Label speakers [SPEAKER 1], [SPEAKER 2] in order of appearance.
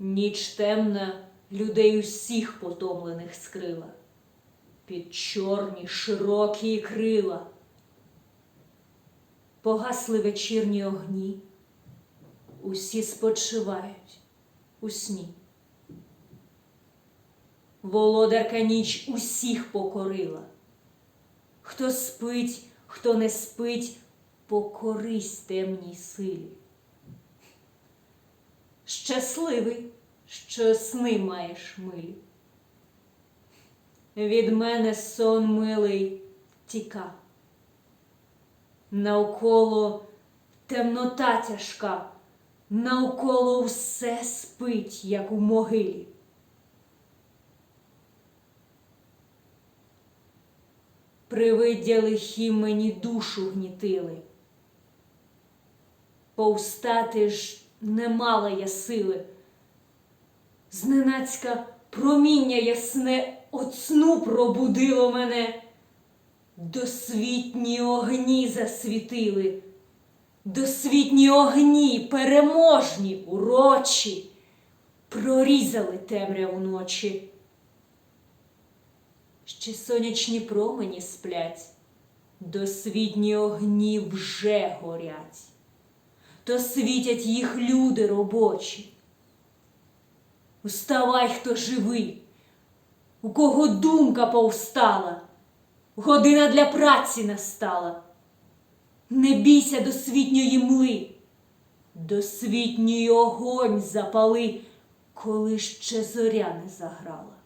[SPEAKER 1] Ніч темна людей усіх потомлених скрила, під чорні широкі крила. Погасли вечірні огні, усі спочивають у сні. Володарка ніч усіх покорила. Хто спить, хто не спить, покорись темній силі. Щасливий, що сни маєш милі. Від мене сон милий тіка. Навколо темнота тяжка, навколо все спить, як у могилі. Привиддя лихі мені душу гнітили. Повстати ж не мала я сили. Зненацька проміння ясне от сну пробудило мене. Досвітні огні засвітили, досвітні огні переможні, урочі, прорізали темряву ночі. Ще сонячні промені сплять, досвітні огні вже горять, то світять їх люди робочі. Уставай, хто живий, у кого думка повстала, година для праці настала. Не бійся досвітньої мли, досвітній огонь запали, коли ще зоря не заграла.